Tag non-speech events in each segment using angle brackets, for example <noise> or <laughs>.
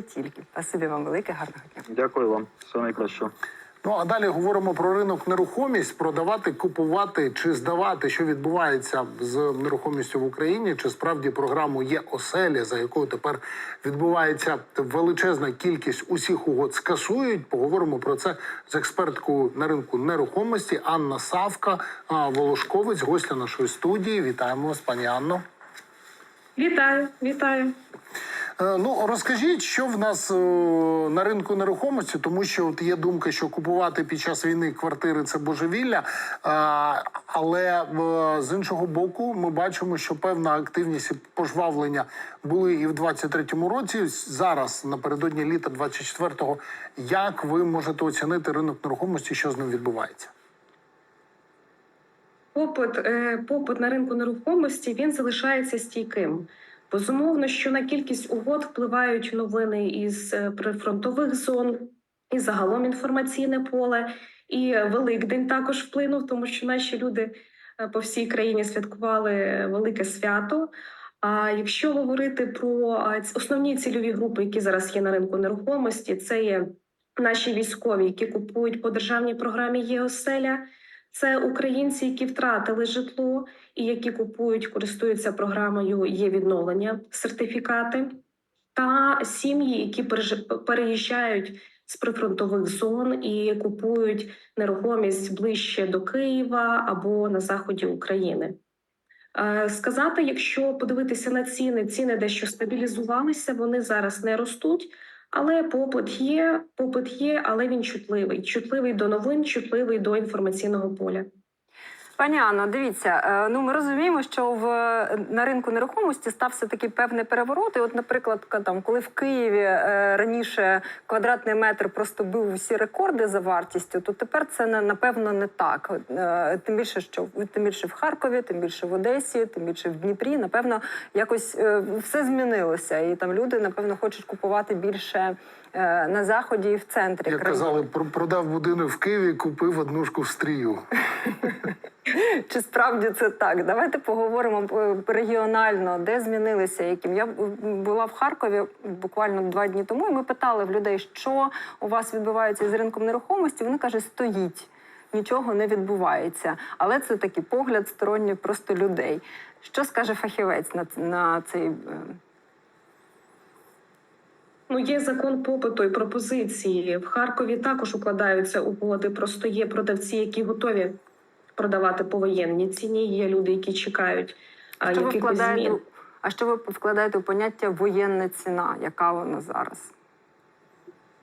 тільки. Спасибі вам велике, гарного дня. Дякую вам. Все найкраще. Ну а далі говоримо про ринок нерухомість, продавати, купувати чи здавати, що відбувається з нерухомістю в Україні. Чи справді програму є оселя, за якою тепер відбувається величезна кількість усіх угод скасують? Поговоримо про це з експерткою на ринку нерухомості Анна Савка а, Волошковець, гостя нашої студії. Вітаємо вас, пані Анно. Вітаю, вітаю. Е, Ну розкажіть, що в нас е, на ринку нерухомості, тому що от є думка, що купувати під час війни квартири це божевілля. Але е, з іншого боку, ми бачимо, що певна активність і пожвавлення були і в 23-му році. Зараз напередодні літа 24-го. Як ви можете оцінити ринок нерухомості, що з ним відбувається? Попит, попит на ринку нерухомості він залишається стійким. Безумовно, що на кількість угод впливають новини із е, прифронтових зон, і загалом інформаційне поле. І Великдень також вплинув, тому що наші люди е, по всій країні святкували велике свято. А якщо говорити про основні цільові групи, які зараз є на ринку нерухомості, це є наші військові, які купують по державній програмі ЄОСЕЛЯ. Це українці, які втратили житло і які купують, користуються програмою є відновлення сертифікати, та сім'ї, які переїжджають з прифронтових зон і купують нерухомість ближче до Києва або на заході України. Е, Сказати, якщо подивитися на ціни, ціни дещо стабілізувалися, вони зараз не ростуть. Але попит є, попит є, але він чутливий. Чутливий до новин, чутливий до інформаційного поля. Пані Анно, дивіться, е, ну ми розуміємо, що в на ринку нерухомості стався такий певний переворот. І от, наприклад, там, коли в Києві е, раніше квадратний метр просто бив усі рекорди за вартістю, то тепер це напевно не так. Е, Тим більше, що тим більше в Харкові, тим більше в Одесі, тим більше в Дніпрі. Напевно, якось все змінилося, і там люди напевно хочуть купувати більше на заході і в центрі Як країни. казали, про- продав будинок в Києві, купив однушку в стрію. Чи справді це так? Давайте поговоримо е, регіонально, де змінилися яким. Я була в Харкові буквально два дні тому, і ми питали в людей, що у вас відбувається з ринком нерухомості. Вони кажуть, стоїть. Нічого не відбувається, але це такий погляд сторонньої просто людей. Що скаже фахівець на, на цей е, Ну, є закон попиту і пропозиції. В Харкові також укладаються угоди. Просто є продавці, які готові продавати по воєнній ціні. Є люди, які чекають а, що якихось вкладаєте? змін. А що ви вкладаєте у поняття воєнна ціна? Яка вона зараз?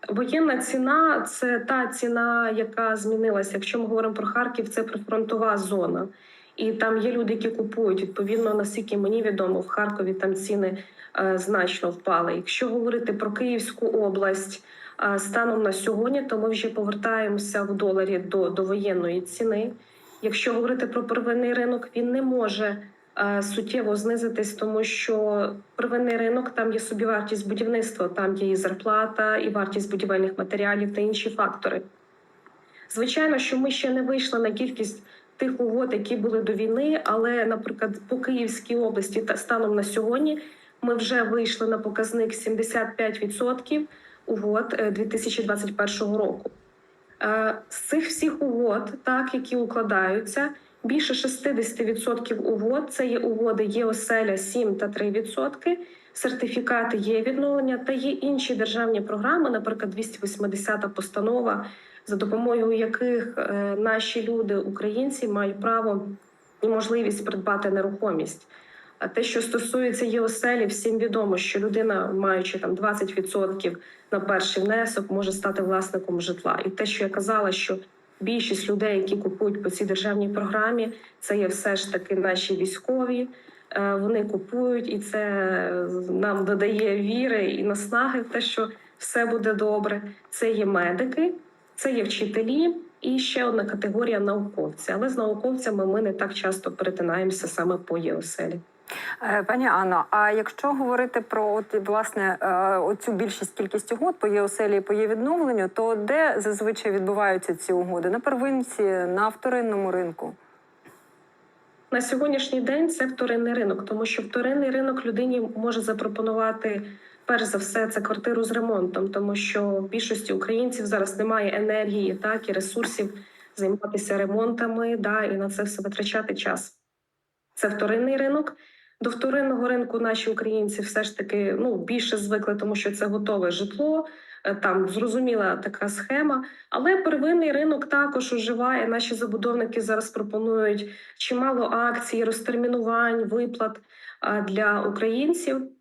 Воєнна ціна це та ціна, яка змінилася. Якщо ми говоримо про Харків, це прифронтова зона. І там є люди, які купують. Відповідно, наскільки мені відомо, в Харкові там ціни е, значно впали. Якщо говорити про Київську область е, станом на сьогодні, то ми вже повертаємося в доларі до, воєнної ціни. Якщо говорити про первинний ринок, він не може е, суттєво знизитись, тому що первинний ринок там є собівартість будівництва, там є і зарплата, і вартість будівельних матеріалів та інші фактори. Звичайно, що ми ще не вийшли на кількість тих угод, які були до війни, але, наприклад, по Київській області та станом на сьогодні ми вже вийшли на показник 75% угод е, 2021 року. Е, З цих всіх угод, так які укладаються, більше 60% угод це є угоди ЄОСЕЛЯ 7 та 3%, сертифікати є відновлення та є інші державні програми, наприклад, 280 постанова, за допомогою яких е, наші люди, українці, мають право і можливість придбати нерухомість. А те, що стосується ЄОСЕЛі, всім відомо, що людина, маючи там 20% на перший внесок, може стати власником житла. І те, що я казала, що більшість людей, які купують по цій державній програмі, це є все ж таки наші військові. Е, Вони купують, і це нам додає віри і наснаги в те, що все буде добре. Це є медики, це є вчителі. І ще одна категорія науковці. Але з науковцями ми не так часто перетинаємося саме по ЄОСЕЛі. Е, Пані Анно, а якщо говорити про от, власне е, оцю більшість кількість угод по ЄОСЕЛі і по є відновленню, то де зазвичай відбуваються ці угоди? На первинці, на вторинному ринку? На сьогоднішній день це вторинний ринок, тому що вторинний ринок людині може запропонувати перш за все це квартиру з ремонтом, тому що в більшості українців зараз немає енергії, так і ресурсів займатися ремонтами, да, і на це все витрачати час. Це вторинний ринок. До вторинного ринку наші українці все ж таки ну більше звикли, тому що це готове житло. е, Там зрозуміла така схема, але первинний ринок також уживає. Наші забудовники зараз пропонують чимало акцій, розтермінувань, виплат для українців.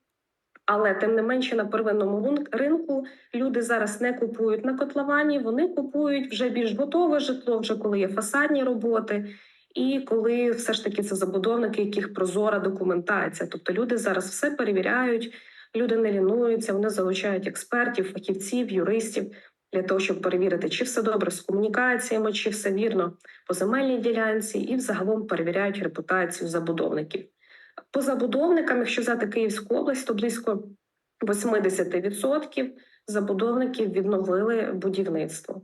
Але тим не менше на первинному ринку люди зараз не купують на котловані, вони купують вже більш готове житло, вже коли є фасадні роботи, і коли все ж таки це забудовники, яких прозора документація. Тобто люди зараз все перевіряють, люди не лінуються, вони залучають експертів, фахівців, юристів для того, щоб перевірити, чи все добре з комунікаціями, чи все вірно по земельній ділянці, і взагалом перевіряють репутацію забудовників. По забудовникам, якщо взяти Київську область, то близько 80% забудовників відновили будівництво.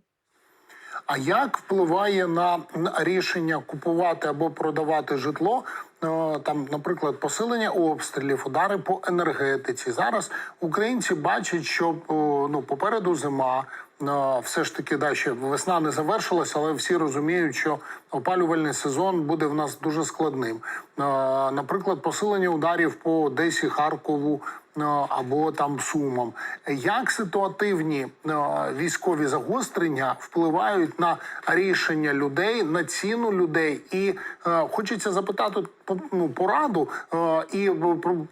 А як впливає на рішення купувати або продавати житло? е, Там, наприклад, посилення обстрілів, удари по енергетиці. Зараз українці бачать, що ну попереду зима. Е, Все ж таки, да, ще весна не завершилась, але всі розуміють, що опалювальний сезон буде в нас дуже складним. Наприклад, посилення ударів по Одесі, Харкову або там Сумам. Як ситуативні е, військові загострення впливають на рішення людей, на ціну людей? І е, хочеться запитати ну, пораду е, і е,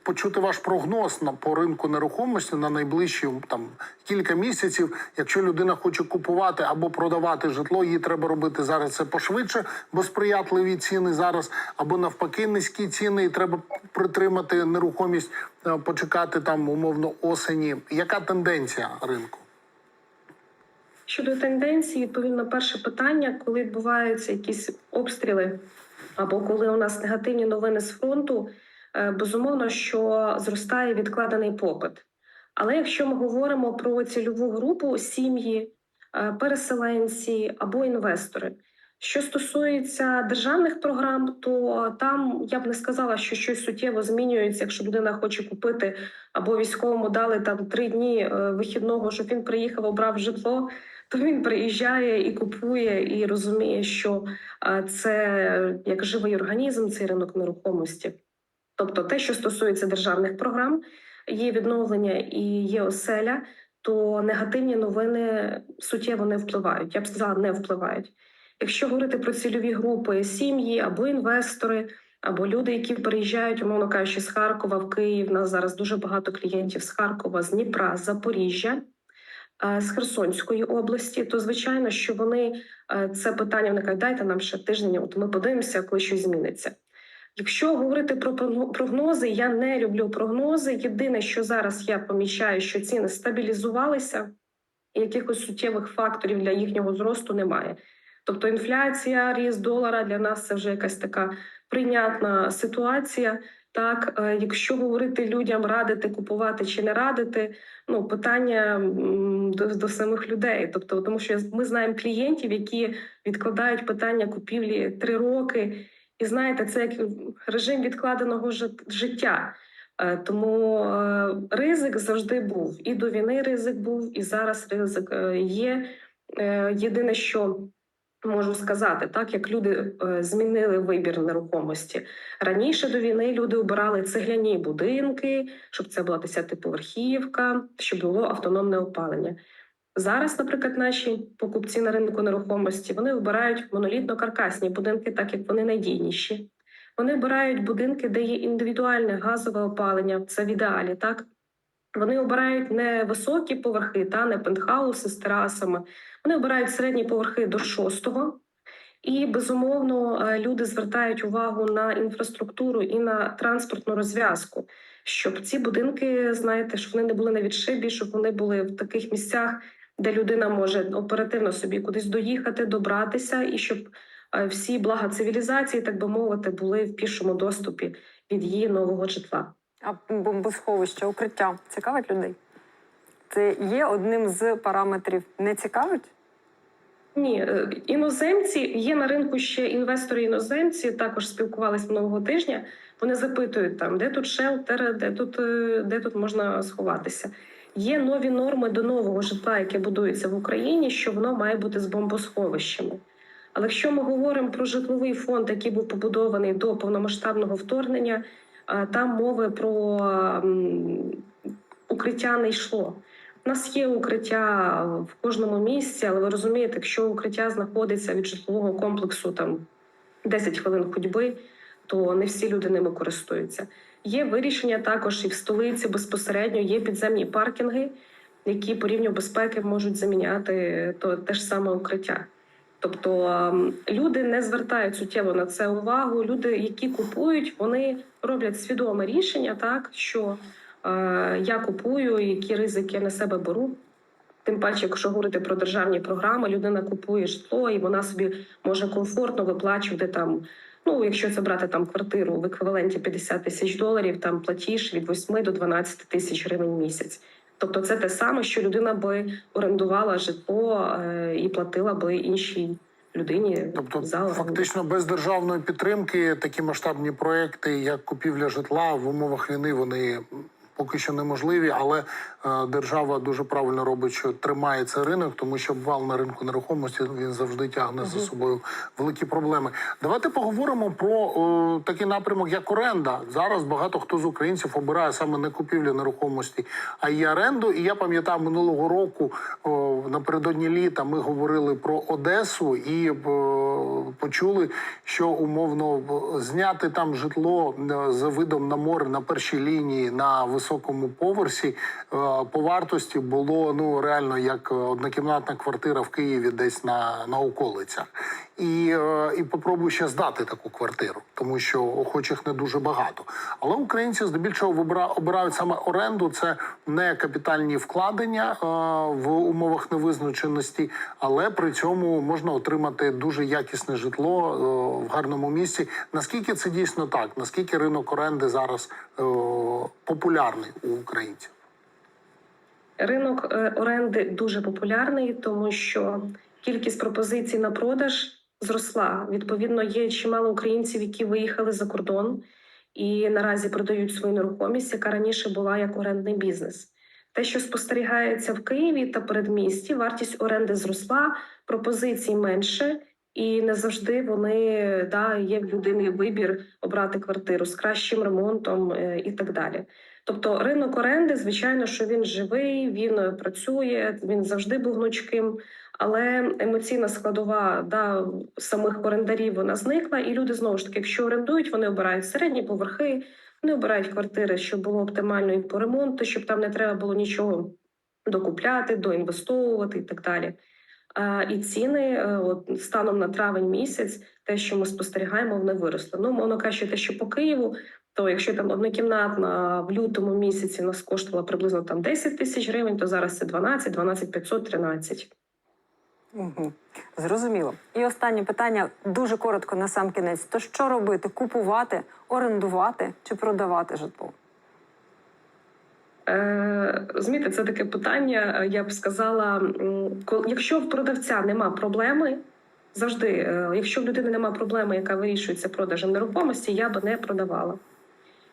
почути ваш прогноз на по ринку нерухомості на найближчі там кілька місяців. Якщо людина хоче купувати або продавати житло, їй треба робити зараз це пошвидше, бо сприятливі ціни зараз, або навпаки низькі ціни, і треба притримати нерухомість, е, почекати там умовно осені. Яка тенденція ринку? Щодо тенденції, відповідно перше питання, коли відбуваються якісь обстріли, або коли у нас негативні новини з фронту, е, безумовно, що зростає відкладений попит. Але якщо ми говоримо про цільову групу сім'ї, е, переселенці або інвестори. Що стосується державних програм, то там я б не сказала, що щось суттєво змінюється, якщо людина хоче купити або військовому дали там три дні е, вихідного, щоб він приїхав, обрав житло то він приїжджає і купує, і розуміє, що це як живий організм, цей ринок нерухомості. Тобто, те, що стосується державних програм, є відновлення і є оселя, то негативні новини суттєво не впливають. Я б сказала, не впливають. Якщо говорити про цільові групи, сім'ї або інвестори, або люди, які переїжджають, умовно кажучи, з Харкова в Київ. У нас зараз дуже багато клієнтів з Харкова, з Дніпра, з Запоріжжя е, з Херсонської області, то звичайно, що вони е, це питання вони кажуть, дайте нам ще тиждень, от ми подивимося, коли щось зміниться. Якщо говорити про прогно- прогнози, я не люблю прогнози. Єдине, що зараз я помічаю, що ціни стабілізувалися, і якихось суттєвих факторів для їхнього зросту немає. Тобто інфляція, ріст долара для нас це вже якась така прийнятна ситуація. Так, е, якщо говорити людям радити купувати чи не радити, ну питання до, до самих людей. Тобто, тому що ми знаємо клієнтів, які відкладають питання купівлі три роки, і знаєте, це як режим відкладеного життя. Е, Тому е, ризик завжди був. І до війни ризик був, і зараз ризик є. Єдине, що можу сказати, так як люди е, змінили вибір нерухомості раніше до війни, люди обирали цегляні будинки, щоб це була десятиповерхівка, щоб було автономне опалення. Зараз, наприклад, наші покупці на ринку нерухомості вони обирають монолітно-каркасні будинки, так як вони надійніші. Вони обирають будинки, де є індивідуальне газове опалення. Це в ідеалі, так вони обирають не високі поверхи, та не пентхауси з терасами. Вони обирають середні поверхи до шостого. І безумовно е, люди звертають увагу на інфраструктуру і на транспортну розв'язку, щоб ці будинки, знаєте, щоб вони не були на відшибі, щоб вони були в таких місцях, де людина може оперативно собі кудись доїхати, добратися, і щоб е, всі блага цивілізації, так би мовити, були в пішому доступі від її нового житла. А бомбосховище, укриття цікавить людей? Це є одним з параметрів. Не цікавить? Ні, е, іноземці є на ринку ще інвестори іноземці. Також спілкувалися минулого тижня. Вони запитують там, де тут шелтер, де тут, е, де тут можна сховатися. Є нові норми до нового житла, яке будується в Україні, що воно має бути з бомбосховищами. Але якщо ми говоримо про житловий фонд, який був побудований до повномасштабного вторгнення, там мови про укриття не йшло. У нас є укриття в кожному місці, але ви розумієте, якщо укриття знаходиться від житлового комплексу там 10 хвилин ходьби, то не всі люди ними користуються. Є вирішення також і в столиці безпосередньо є підземні паркінги, які по рівню безпеки можуть заміняти то те ж саме укриття. Тобто ем, люди не звертають суттєво на це увагу. Люди, які купують, вони роблять свідоме рішення, так що е, я купую, які ризики я на себе беру. Тим паче, якщо говорити про державні програми, людина купує житло і вона собі може комфортно виплачувати там. Ну, якщо це брати там квартиру в еквіваленті 50 тисяч доларів, там платіж від 8 до 12 тисяч гривень місяць. Тобто, це те саме, що людина би орендувала житло е, і платила би іншій людині Тобто, за оренду. фактично без державної підтримки такі масштабні проекти, як купівля житла в умовах війни, вони поки що неможливі, але е, держава дуже правильно робить, що тримає цей ринок, тому що вал на ринку нерухомості він завжди тягне за собою великі проблеми. Давайте поговоримо про е, такий напрямок, як оренда. Зараз багато хто з українців обирає саме не купівлю нерухомості, а її оренду. І я пам'ятаю минулого року о, напередодні літа ми говорили про Одесу і е, почули, що умовно зняти там житло за видом на море на першій лінії на високому поверсі е, по вартості було ну реально як е, однокімнатна квартира в Києві, десь на, на околицях. І, е, і попробуй ще здати таку квартиру, тому що охочих не дуже багато. Але українці здебільшого обирають саме оренду. Це не капітальні вкладення е, в умовах невизначеності, але при цьому можна отримати дуже якісне житло е, в гарному місці. Наскільки це дійсно так? Наскільки ринок оренди зараз популярний у українців? Ринок оренди дуже популярний, тому що кількість пропозицій на продаж зросла. Відповідно, є чимало українців, які виїхали за кордон і наразі продають свою нерухомість, яка раніше була як орендний бізнес. Те, що спостерігається в Києві та передмісті, вартість оренди зросла, пропозицій менше, і не завжди вони да, є в людини вибір обрати квартиру з кращим ремонтом е, і так далі. Тобто ринок оренди, звичайно, що він живий, він працює, він завжди був гнучким, але емоційна складова да, самих орендарів вона зникла, і люди знову ж таки, якщо орендують, вони обирають середні поверхи, вони обирають квартири, щоб було оптимально і по ремонту, щоб там не треба було нічого докупляти, доінвестовувати і так далі. А, і ціни е, от, станом на травень місяць, те, що ми спостерігаємо, вони виросли. Ну, мовно кажучи, те, що по Києву, то якщо там однокімнатна в лютому місяці нас коштувала приблизно там 10 тисяч гривень, то зараз це 12, 12 500, 13. Угу. Зрозуміло. І останнє питання дуже коротко на сам кінець. То що робити? Купувати, орендувати чи продавати житло? Е, Розумієте, це таке питання. е, Я б сказала, якщо в продавця нема проблеми, завжди, е, якщо в людини нема проблеми, яка вирішується продажем нерухомості, я би не продавала.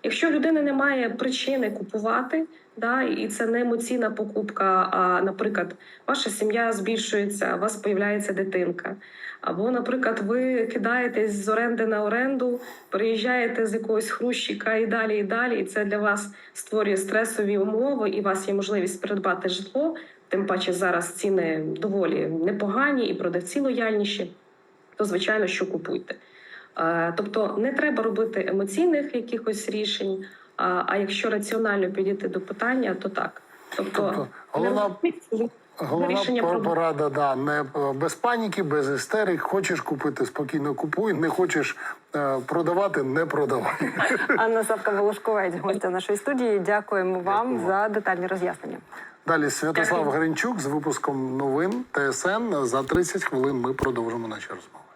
Якщо в людини немає причини купувати, да, і це не емоційна покупка, а, наприклад, ваша сім'я збільшується, у вас появляється дитинка. Або, наприклад, ви кидаєтесь з оренди на оренду, переїжджаєте з якогось хрущика і далі, і далі, і це для вас створює стресові умови, і у вас є можливість придбати житло. Тим паче зараз ціни доволі непогані і продавці лояльніші, то звичайно, що купуйте. Е, Тобто не треба робити емоційних якихось рішень. А, а якщо раціонально підійти до питання, то так. Тобто, Тобто головна- Головна порада, да, не е, без паніки, без істерик. Хочеш купити, спокійно купуй. Не хочеш е, продавати, не продавай. <laughs> Анна Савка Волошковець, гостя нашої студії. Дякуємо вам Дякую. за детальні роз'яснення. Далі Святослав Дякую. Гринчук з випуском новин ТСН. За 30 хвилин ми продовжимо наші розмови.